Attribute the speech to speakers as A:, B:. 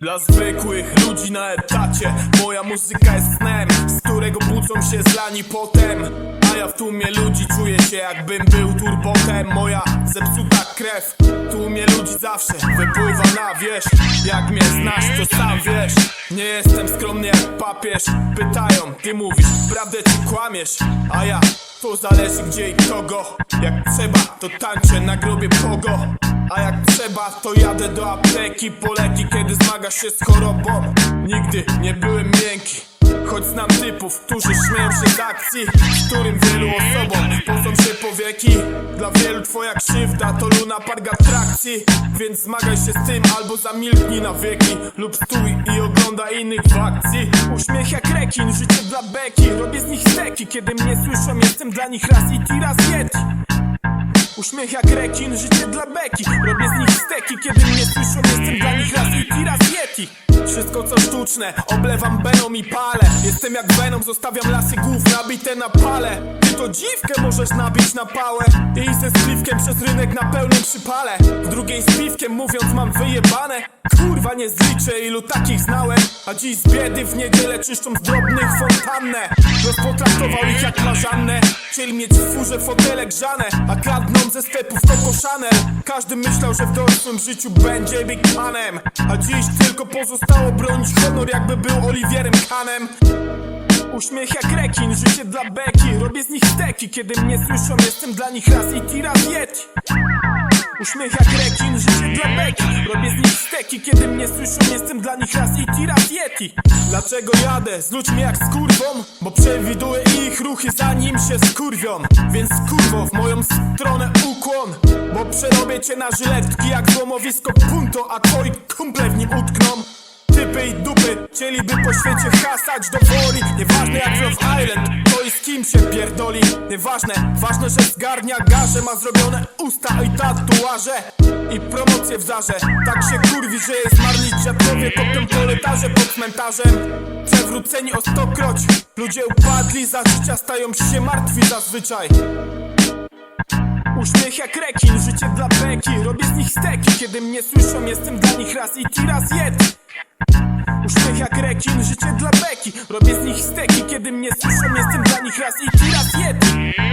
A: Dla zwykłych ludzi na etacie Moja muzyka jest snem Z którego budzą się zlani potem. A ja w tłumie ludzi czuję się jakbym był turbotem. Moja zepsuta krew W tłumie ludzi zawsze wypływa na wierzch. Jak mnie znasz to sam wiesz. Nie jestem skromny jak papież. Pytają, ty mówisz prawdę czy kłamiesz? A ja to zależy gdzie i kogo. Jak trzeba to tańczę na grobie pogo a jak trzeba, to jadę do apteki po leki, kiedy zmagasz się z chorobą. Nigdy nie byłem miękki Choć znam typów, którzy śmieją się z akcji którym wielu osobom posą się powieki. Dla wielu twoja krzywda to luna park atrakcji Więc zmagaj się z tym albo zamilknij na wieki Lub stój i oglądaj innych w akcji. Uśmiech jak rekin, życie dla beki Robię z nich steki, kiedy mnie słyszą Jestem dla nich raz i raz yeti Uśmiech jak rekin, życie dla beki. Robię z nich steki, kiedy mnie słyszą Jestem dla nich raz i raz yeti Wszystko co sztuczne, oblewam beną i palę. Jestem jak Venom, zostawiam lasy głów nabite na pale. Ty to dziwkę możesz nabić na pałę. I ze spliwkiem przez rynek na pełnym przypale. W drugiej z piwkiem mówiąc mam wyjebane. Kurwa nie zliczę ilu takich znałem. A dziś z biedy w niedzielę czyszczą z drobnych fontannę. Rozpotraktował ich jak marzannę Chcieli mieć w furze fotele grzane. A kradną ze sklepów Coco Chanel Każdy myślał, że w dorosłym życiu będzie Big Panem A dziś tylko pozostało bronić honor jakby był Oliwierem Kanem. Uśmiech jak rekin, życie dla beki. Robię z nich steki, kiedy mnie słyszą Jestem dla nich raz i raz yeti Uśmiech jak rekin, życie dla beki. Robię z nich steki, kiedy mnie słyszą Jestem dla nich raz i raz yeti Dlaczego jadę? Z ludźmi jak z kurwą? Bo przewiduję ich ruchy zanim się skurwią. Więc kurwo w moją stronę ukłon Bo przerobię cię na żyletki jak złomowisko punto A twoi kumple w nim utkną I dupy chcieliby po świecie hasać do woli. Nieważne jak Love Island, to i z kim się pierdoli. Nieważne, ważne, że zgarnia garze Ma zrobione usta i tatuaże. I promocje w zarze Tak się kurwi, że jest marnić dziadkowie Potem korytarze pod cmentarzem. Przewróceni o stokroć Ludzie upadli za życia Stają się martwi zazwyczaj. Uśmiech jak rekin, życie dla beki Robię z nich steki, kiedy mnie słyszą Jestem dla nich raz i raz yeti Uśmiech jak rekin, życie dla beki. Robię z nich steki, kiedy mnie słyszą Jestem dla nich raz i raz yeti